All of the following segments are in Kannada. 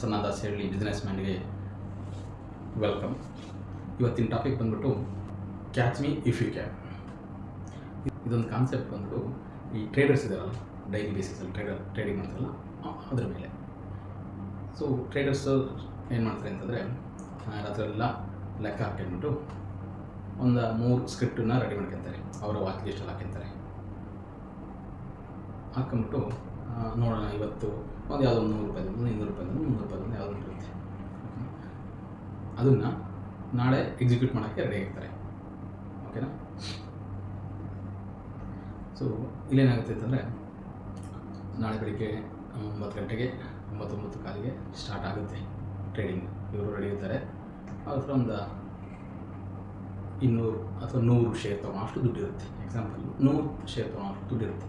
ಪ್ರಸನ್ನದಾಸ್ ಹೇಳಿ ಬಿಸ್ನೆಸ್ ಮ್ಯಾನ್ಗೆ ವೆಲ್ಕಮ್ ಇವತ್ತಿನ ಟಾಪಿಕ್ ಬಂದ್ಬಿಟ್ಟು catch me if you can ಇದೊಂದು ಕಾನ್ಸೆಪ್ಟ್ ಬಂದ್ಬಿಟ್ಟು ಈ ಟ್ರೇಡರ್ಸ್ ಇದಾರಲ್ಲ ಡೈಲಿ ಬೇಸಿಸಲ್ಲಿ ಟ್ರೇಡರ್ ಟ್ರೇಡಿಂಗ್ ಮಾಡ್ತಾರಲ್ಲ ಅದ್ರ ಮೇಲೆ. ಸೊ ಟ್ರೇಡರ್ಸ್ ಏನು ಮಾಡ್ತಾರೆ ಅಂತಂದರೆ ಅದರೆಲ್ಲ ಲೆಕ್ಕ ಹಾಕ್ಕೊಂಡ್ಬಿಟ್ಟು ಒಂದು ಮೂರು ಸ್ಕ್ರಿಪ್ಟನ್ನ ರೆಡಿ ಮಾಡ್ಕೊತಾರೆ. ಅವರ ವಾಚ್ ಲಿಸ್ಟಲ್ಲಿ ಹಾಕ್ಕೊಂತಾರೆ. ಹಾಕ್ಕೊಂಬಿಟ್ಟು ಆ, ನೋಡೋಣ ಇವತ್ತು. ಒಂದು ಯಾವುದೋ ಒಂದು ನೂರು ರೂಪಾಯಿ ಒಂದು ಇನ್ನೂರು ರೂಪಾಯಿ ಮುನ್ನೂರು ರೂಪಾಯಿ ಒಂದು ಯಾವುದೋ ಇರುತ್ತೆ ಅದನ್ನು ನಾಳೆ ಎಕ್ಸಿಕ್ಯೂಟ್ ಮಾಡೋಕ್ಕೆ ರೆಡಿ ಆಗ್ತಾರೆ ಓಕೆನಾ ಸೊ ಇಲ್ಲೇನಾಗುತ್ತೆ ಅಂತಂದರೆ, ನಾಳೆ ಬೆಳಿಗ್ಗೆ ಒಂಬತ್ತು ಗಂಟೆಗೆ, ಒಂಬತ್ತೊಂಬತ್ತು ಕಾಲಿಗೆ ಸ್ಟಾರ್ಟ್ ಆಗುತ್ತೆ ಟ್ರೇಡಿಂಗ್ ಇವರು ರೆಡಿ ಇರ್ತಾರೆ. ಅವ್ರ ಹತ್ರ ಒಂದು ಇನ್ನೂರು ಅಥವಾ ನೂರು ಶೇರ್ ತೊಗೊಂಡಷ್ಟು ಅಷ್ಟು ದುಡ್ಡು ಇರುತ್ತೆ. ಎಕ್ಸಾಂಪಲ್ ನೂರು ಶೇರ್ ತೊಗೊಂಡಷ್ಟು ಅಷ್ಟು ದುಡ್ಡು ಇರುತ್ತೆ.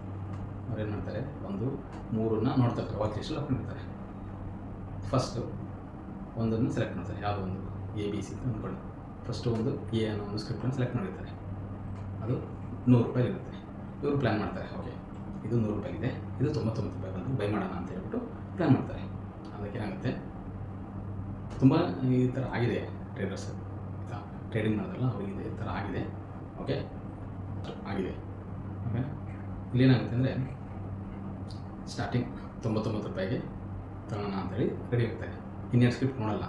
ಅವ್ರು ಏನು ಮಾಡ್ತಾರೆ ಒಂದು ಮೂರನ್ನ ನೋಡ್ತಾರೆ ವಾಚ್ ಹಾಕೊಂಡಿರ್ತಾರೆ ಫಸ್ಟು ಒಂದನ್ನು ಸೆಲೆಕ್ಟ್ ಮಾಡ್ತಾರೆ, ಯಾವುದೋ ಒಂದು? ಎ ಬಿ ಸಿ ಅಂದ್ಕೊಳ್ಳಿ ಫಸ್ಟು ಒಂದು ಎ ಅನ್ನೋ ಒಂದು ಸ್ಕ್ರಿಪ್ಟನ್ನು ಸೆಲೆಕ್ಟ್ ಮಾಡಿರ್ತಾರೆ. ಅದು ನೂರು ರೂಪಾಯಿ ಇರುತ್ತೆ. ಇವರು ಪ್ಲ್ಯಾನ್ ಮಾಡ್ತಾರೆ ಓಕೆ ಇದು ನೂರು ರೂಪಾಯಿ ಇದೆ ಇದು ತೊಂಬತ್ತೊಂಬತ್ತು ರೂಪಾಯಿ ಬಂದು ಬೈ ಮಾಡೋಣ ಅಂತ ಹೇಳ್ಬಿಟ್ಟು ಪ್ಲ್ಯಾನ್ ಮಾಡ್ತಾರೆ. ಅದಕ್ಕೆ ಏನಾಗುತ್ತೆ? ತುಂಬ ಈ ಥರ ಆಗಿದೆ ಟ್ರೇಡರ್ಸ್ ಆಯಿತಾ? ಟ್ರೇಡಿಂಗ್ ಮಾಡೋದಲ್ಲ ಅವರಿಗೆ ಈ ಥರ ಆಗಿದೆ. ಓಕೆ ಆಗಿದೆ. ಓಕೆ ಇಲ್ಲೇನಾಗುತ್ತೆ ಅಂದರೆ ಸ್ಟಾರ್ಟಿಂಗ್ ತೊಂಬತ್ತೊಂಬತ್ತು ರೂಪಾಯಿಗೆ ತಗೋಣ ಅಂತೇಳಿ ರೆಡಿ ಆಗ್ತಾರೆ ಇನ್ನೇನು ಸ್ಕ್ರಿಪ್ಟ್ ನೋಡಲ್ಲ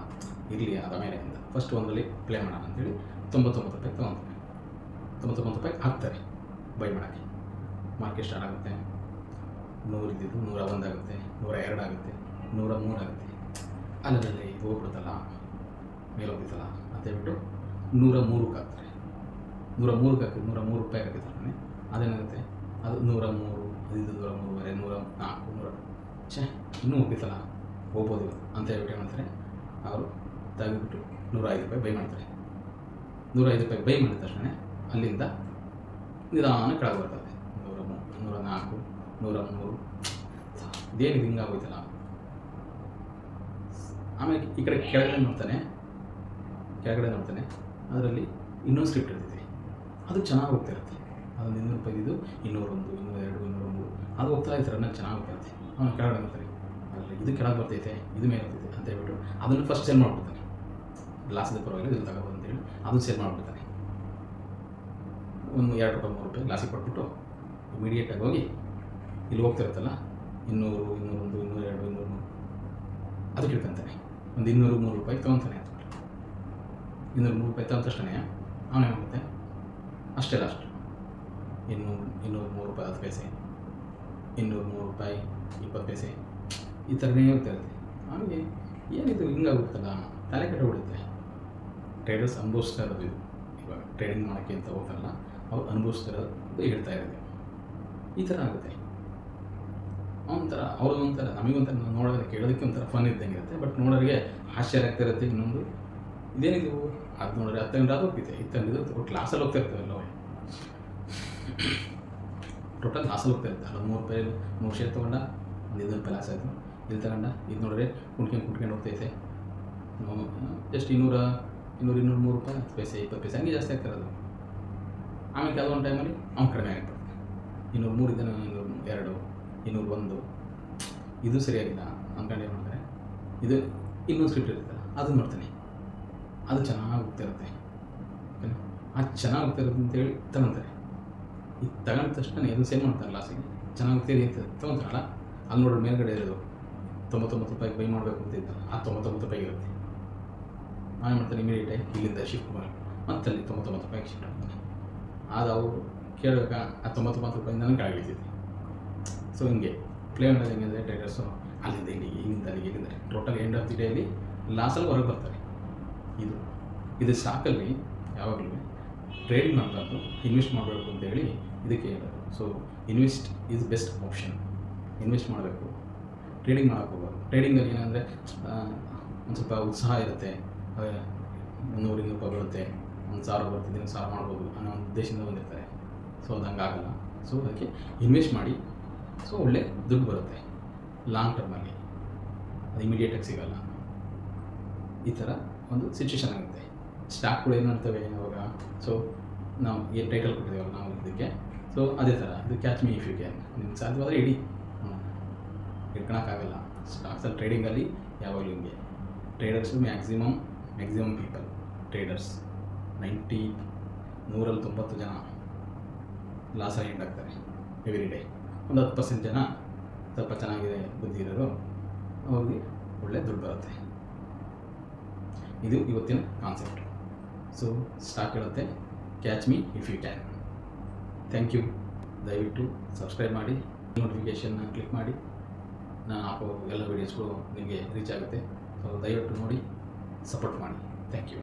ಇರಲಿ ಅದ ಮೇಲೆ ಅಂತ ಫಸ್ಟ್ ಒಂದರಲ್ಲಿ ಪ್ಲೇ ಮಾಡೋಣ ಅಂತೇಳಿ ತೊಂಬತ್ತೊಂಬತ್ತು ರೂಪಾಯಿ ತೊಗೊತಾರೆ ತೊಂಬತ್ತೊಂಬತ್ತು ರೂಪಾಯಿ ಹಾಕ್ತಾರೆ. ಬೈ ಮಾಡೋಕ್ಕೆ. ಮಾರ್ಕೆಟ್ ಸ್ಟಾರ್ಟ್ ಆಗುತ್ತೆ? ನೂರು ಇದ್ದಿದ್ದು ನೂರ ಒಂದಾಗುತ್ತೆ ನೂರ ಎರಡು ಆಗುತ್ತೆ, ನೂರ ಮೂರು ಆಗುತ್ತೆ. ಅಲ್ಲಲ್ಲಿ ಇದು ಹೋಗ್ಬಿಡುತ್ತಲ್ಲ? ಮೇಲೆ ಹೋಗ್ತಿತ್ತಲ್ಲ ಅಂತ ಹೇಳ್ಬಿಟ್ಟು ನೂರ ಮೂರಕ್ಕೆ ಹಾಕ್ತಾರೆ. ನೂರ ಮೂರಕ್ಕೆ ಹಾಕಿ ನೂರ ಮೂರು ರೂಪಾಯಿ ಹಾಕಿರ್ತಾನೆ ಅದೇನಾಗುತ್ತೆ? ಅದು ನೂರ ಮೂರು. ಇದು ನೂರ ಮೂರುವರೆ ನೂರ ನಾಲ್ಕು ನೂರ, ಛೇ, ಇನ್ನೂ ಒಪ್ಪಿಸಲ್ಲ ಹೋಗ್ಬೋದು ಅಂತ ಹೇಳ್ಬಿಟ್ಟು ಮಾಡ್ತಾರೆ ಅವರು ತೆಗೆದುಬಿಟ್ಟು ನೂರ ಐದು ರೂಪಾಯಿ ಬೈ ಮಾಡ್ತಾರೆ. ನೂರ ಐದು ರೂಪಾಯಿ ಬೈ ಮಾಡಿದ ತಕ್ಷಣ ಅಲ್ಲಿಂದ ನಿಧಾನ ಕೆಳಗೆ ಬರ್ತದೆ. ನೂರ ಮೂರು ನೂರ ನಾಲ್ಕು, ನೂರ ಮೂರು ಹಿಂಗೆ ಹಿಂಗಾಗೋಯ್ತಲ್ಲ? ಆಮೇಲೆ ಈ ಕಡೆ ಕೆಳಗಡೆ ನೋಡ್ತಾನೆ ಕೆಳಗಡೆ ನೋಡ್ತಾನೆ, ಅದರಲ್ಲಿ ಇನ್ನೊಂದು ಸ್ಕ್ರಿಪ್ಟ್ ಇರ್ತೈತಿ. ಅದು ಚೆನ್ನಾಗಿ ಹೋಗ್ತಿರುತ್ತೆ. ಅದೊಂದು ಇನ್ನೂರು ರೂಪಾಯಿದು ಇನ್ನೂರೊಂದು ಇನ್ನೂರ ಎರಡು ಇನ್ನೂರ ಮೂರು ಅದು ಹೋಗ್ತಾ ಇರ್ತಾರೆ ನಾನು ಚೆನ್ನಾಗಿ ಹೋಗ್ತೈತೆ ಅವನು ಕೆಳಗಡೆ ಬರ್ತಾರೆ ಅಲ್ಲಿ ಇದು ಕೆಳಗೆ ಬರ್ತೈತೆ, ಇದು ಮೇಲೆ ಬರ್ತೈತೆ ಅಂತ ಹೇಳ್ಬಿಟ್ಟು ಅದನ್ನು ಫಸ್ಟ್ ಸೇಲ್ ಮಾಡ್ಬಿಡ್ತಾನೆ. ಗ್ಲಾಸದ ಪರವಾಗಿಲ್ಲ, ಇದನ್ನು ತಗೋಬೋದು ಅಂತೇಳಿ ಅದನ್ನು ಸೇಲ್ ಮಾಡಿಬಿಡ್ತಾನೆ. ಒಂದು ಎರಡು ರೂಪಾಯಿ, ಮೂರು ರೂಪಾಯಿ ಗ್ಲಾಸಿಗೆ ಕೊಟ್ಬಿಟ್ಟು ಇಮಿಡಿಯೇಟಾಗಿ ಹೋಗಿ ಇಲ್ಲಿ ಹೋಗ್ತಿರುತ್ತಲ್ಲ, ಇನ್ನೂರು, ಇನ್ನೂರೊಂದು, ಇನ್ನೂರು ಎರಡು, ಇನ್ನೂರು ಮೂರು. ಅದು ಕೇಳ್ಕೊಂತಾನೆ. ಒಂದು ಇನ್ನೂರು, ಮೂರು ರೂಪಾಯಿ ತೊಗೊತಾನೆ ಅಂತ ಇನ್ನೂರು, ಮೂರು ರೂಪಾಯಿ ತಗೊಂಡ ತಕ್ಷಣ ಅವನೇನಾಗುತ್ತೆ ಅಷ್ಟೇ ಲಾಸ್ಟ್ ಇನ್ನೂರು ಇನ್ನೂರು, ಮೂರು ರೂಪಾಯಿ ಹತ್ತು ಪೈಸೆ ಇನ್ನೂರು, ನೂರು ರೂಪಾಯಿ, ಇಪ್ಪತ್ತು ಪೈಸೆ, ಈ ಥರನೇ ಹೋಗ್ತಾಯಿರುತ್ತೆ ಅವನಿಗೆ ಏನಿದು ಹಿಂಗಾಗುತ್ತಲ್ಲ, ತಲೆ ಕೆಟ್ಟ ಬಿಡುತ್ತೆ ಟ್ರೇಡರ್ಸ್ ಅನುಭವಿಸ್ತಾ ಇರೋದು ಇದು. ಇವಾಗ ಟ್ರೇಡಿಂಗ್ ಮಾಡೋಕ್ಕೆ ಅಂತ ಹೋಗ್ತಾರಲ್ಲ, ಅವ್ರು ಅನುಭವಿಸ್ತಾ ಇರೋದು ಹೇಳ್ತಾ ಇರೋದು. ಈ ಥರ ಆಗುತ್ತೆ. ಒಂಥರ ಅವ್ರಿಗೊಂಥರ ನಮಗೊಂಥರ ನೋಡೋದಕ್ಕೆ, ಕೇಳೋದಕ್ಕೆ ಒಂಥರ ಫನ್ ಇದ್ದಂಗೆ ಇರುತ್ತೆ. ಬಟ್ ನೋಡೋರಿಗೆ ಆಶ್ಚರ್ಯ ಆಗ್ತಾ ಇರುತ್ತೆ ಇನ್ನೊಂದು. ಇದೇನಿದು? ಅದು ನೋಡಿದ್ರೆ ಹತ್ತು ಗಂಟೆ ಅದು ಹೋಗ್ತಿದೆ ಇತ್ತಂದಿದ್ದು ಕ್ಲಾಸಲ್ಲಿ ಹೋಗ್ತಾ ಇರ್ತವೆ ಎಲ್ಲವೇ ಟೋಟಲ್ ಕ್ಲಾಸಲ್ಲಿ ಹೋಗ್ತಾ ಇರುತ್ತೆ ಅಲ್ಲ ಮೂರು ರೂಪಾಯಿ ಮೂರು ಶೇರ್ ತೊಗೊಂಡ, ಒಂದು ಇದು ರೂಪಾಯಿ ಲಾಸ್ ಆಯಿತು. ಇಲ್ಲಿ ತಗೊಂಡ ಇದು ನೋಡಿದ್ರೆ ಕುಣ್ಕೊಂಡು ಕುಣ್ಕೊಂಡು ಹೋಗ್ತೈತೆ ಜಸ್ಟ್ ಇನ್ನೂರ, ಇನ್ನೂರು ಇನ್ನೂರು ಮೂರು ರೂಪಾಯಿ ಹತ್ತು ಪೈಸೆ, ಇಪ್ಪತ್ತು ಪೈಸೆ, ಹಂಗೆ ಜಾಸ್ತಿ ಆಗ್ತಿರೋದು ಆಮೇಲೆ ಕೆಲವೊಂದು ಟೈಮಲ್ಲಿ ಅವ್ನು ಕಡಿಮೆ ಆಗ್ಬಿಡ್ತಾನೆ ಇನ್ನೂರು ಮೂರು ಇದ್ದಾನೆ ಇನ್ನೂರು ಎರಡು, ಇನ್ನೂರು ಒಂದು. ಇದು ಸರಿಯಾಗಿಲ್ಲ. ಅಂದ್ಕೊಂಡು ಏನು ಮಾಡ್ತಾರೆ? ಇದು ಇನ್ನೊಂದು ಸ್ಕ್ರಿಪ್ಟ್ ಇರುತ್ತೆ. ಅದು ಮಾಡ್ತೀನಿ ಅದು ಚೆನ್ನಾಗಿ ಹೋಗ್ತಿರುತ್ತೆ ಅದು ಚೆನ್ನಾಗಿ ಹೋಗ್ತಿರುತ್ತೆ ಅಂತೇಳಿ ತಗೊಳ್ತಾರೆ ಇದು ತಗೊಂಡ ತಕ್ಷಣ ಇದು ಸೇಲ್ ಮಾಡ್ತಾರೆ ಲಾಸಿಗೆ ಚೆನ್ನಾಗಿ ಅಂತ ತೊಗೊತಾರಲ್ಲ ಅಲ್ಲಿ ನೋಡ್ರಿ ಮೇಲ್ಗಡೆ ಇರೋದು ತೊಂಬತ್ತೊಂಬತ್ತು ರೂಪಾಯಿಗೆ ಬೈ ಮಾಡಬೇಕು ಅಂತ ಇದ್ದಲ್ಲ ಆ ತೊಂಬತ್ತೊಂಬತ್ತು ರೂಪಾಯಿ ಇರುತ್ತೆ. ನಾನು ಮಾಡ್ತಾನೆ ಇಮಿಡಿಯೇಟಾಗಿ ಇಲ್ಲಿಂದ ಶಿಫ್ಟ್ ಮಾಡಿ ಮತ್ತೆ ಅಲ್ಲಿ ತೊಂಬತ್ತೊಂಬತ್ತು ರೂಪಾಯಿಗೆ ಶಿಫ್ಟ್ ಮಾಡ್ತಾನೆ. ಆದ ಅವರು ಕೇಳಬೇಕಾ, ಆ ತೊಂಬತ್ತೊಂಬತ್ತು ರೂಪಾಯಿ ನನಗೆ ಕೆಳಗಿಳಿತೈತಿ ಸೊ ಹಿಂಗೆ ಪ್ಲೇ ಮಾಡೋದು ಹೆಂಗೆ ಅಂದರೆ ಟ್ರೇಡರ್ಸು ಅಲ್ಲಿಂದ ಇಲ್ಲಿಗೆ, ಇಲ್ಲಿಂದ ಅಲ್ಲಿಗೆ, ಇಲ್ಲಿಂದ total end of the daily ಲಾಸಲ್ಲಿ ಹೊರಗೆ ಬರ್ತಾರೆ. ಇದು ಇದು ಸಾಕಲ್ಲಿ ಯಾವಾಗಲೂ. ಟ್ರೇಡಿಂಗ್ ಮಾಡಬಾರ್ದು ಇನ್ವೆಸ್ಟ್ ಮಾಡಬೇಕು ಅಂತೇಳಿ ಇದಕ್ಕೆ ಹೇಳೋದು. So invest is best option invest ಮಾಡಬೇಕು. ಟ್ರೇಡಿಂಗ್ ಮಾಡೋಕ್ಕೆ ಹೋಗ್ಬಾರ್ದು ಟ್ರೇಡಿಂಗಲ್ಲಿ ಏನಂದರೆ ಒಂದು ಸ್ವಲ್ಪ ಉತ್ಸಾಹ ಇರುತ್ತೆ. ಮುನ್ನೂರಿಂದ ಇನ್ನೂರು ರೂಪಾಯಿ ಬರುತ್ತೆ. ಒಂದು ಸಾವಿರ ಬರುತ್ತೆ ದಿನ ಸಾವಿರ ಮಾಡ್ಬೋದು ಅನ್ನೋ ಒಂದು ಉದ್ದೇಶದಿಂದ ಬಂದಿರ್ತಾರೆ. ಸೊ ಅದು ಹಂಗಾಗಲ್ಲ ಸೊ ಅದಕ್ಕೆ ಇನ್ವೆಸ್ಟ್ ಮಾಡಿ. ಸೊ ಒಳ್ಳೆ ದುಡ್ಡು ಬರುತ್ತೆ. ಲಾಂಗ್ ಟರ್ಮಲ್ಲಿ ಅದು ಇಮಿಡಿಯೇಟಾಗಿ ಸಿಗಲ್ಲ. ಈ ಥರ ಒಂದು ಸಿಚುವೇಶನ್ ಆಗುತ್ತೆ. ಸ್ಟಾಕ್ಗಳು ಏನು ಮಾಡ್ತವೆ ಇವಾಗ. ಸೊ ನಾವು ಏನು ಟೈಟಲ್ ಕೊಟ್ಟಿದ್ದೇವಲ್ಲ, ನಾವು ಇದಕ್ಕೆ. ಸೊ ಅದೇ ಥರ ಇದು catch me if you can ನಿಮ್ಗೆ ಸಾಧ್ಯವಾದರೆ ಇಡಿ. ಇಟ್ಕೊಳಕ್ಕಾಗಲ್ಲ ಸ್ಟಾಕ್ಸಲ್ಲಿ ಟ್ರೇಡಿಂಗಲ್ಲಿ ಯಾವಾಗಲೂ ಹಿಂಗೆ. Traders maximum maximum people traders ninety ನೂರಲ್ಲಿ ತೊಂಬತ್ತು ಜನ ಲಾಸ್ ಆಗಿ ಎಂಟಾಗ್ತಾರೆ ಎವ್ರಿ ಡೇ ಒಂದು ಹತ್ತು ಪರ್ಸೆಂಟ್ ಜನ ಸ್ವಲ್ಪ ಚೆನ್ನಾಗಿದೆ ಬುದ್ಧಿ ಇರೋರು, ಅವ್ರಿಗೆ ಒಳ್ಳೆ ದುಡ್ಡು ಬರುತ್ತೆ. ಇದು ಇವತ್ತಿನ ಕಾನ್ಸೆಪ್ಟ್ ಸೊ ಸ್ಟಾಕ್ ಇರುತ್ತೆ catch me if you can thank you ದಯವಿಟ್ಟು ಸಬ್ಸ್ಕ್ರೈಬ್ ಮಾಡಿ ನೋಟಿಫಿಕೇಷನ್ನ ಕ್ಲಿಕ್ ಮಾಡಿ. ನಾನು ಹಾಕೋ ಎಲ್ಲ ವೀಡಿಯೋಸ್ಗಳು ನಿಮಗೆ ರೀಚ್ ಆಗುತ್ತೆ. ಸೊ ದಯವಿಟ್ಟು ನೋಡಿ ಸಪೋರ್ಟ್ ಮಾಡಿ. Thank you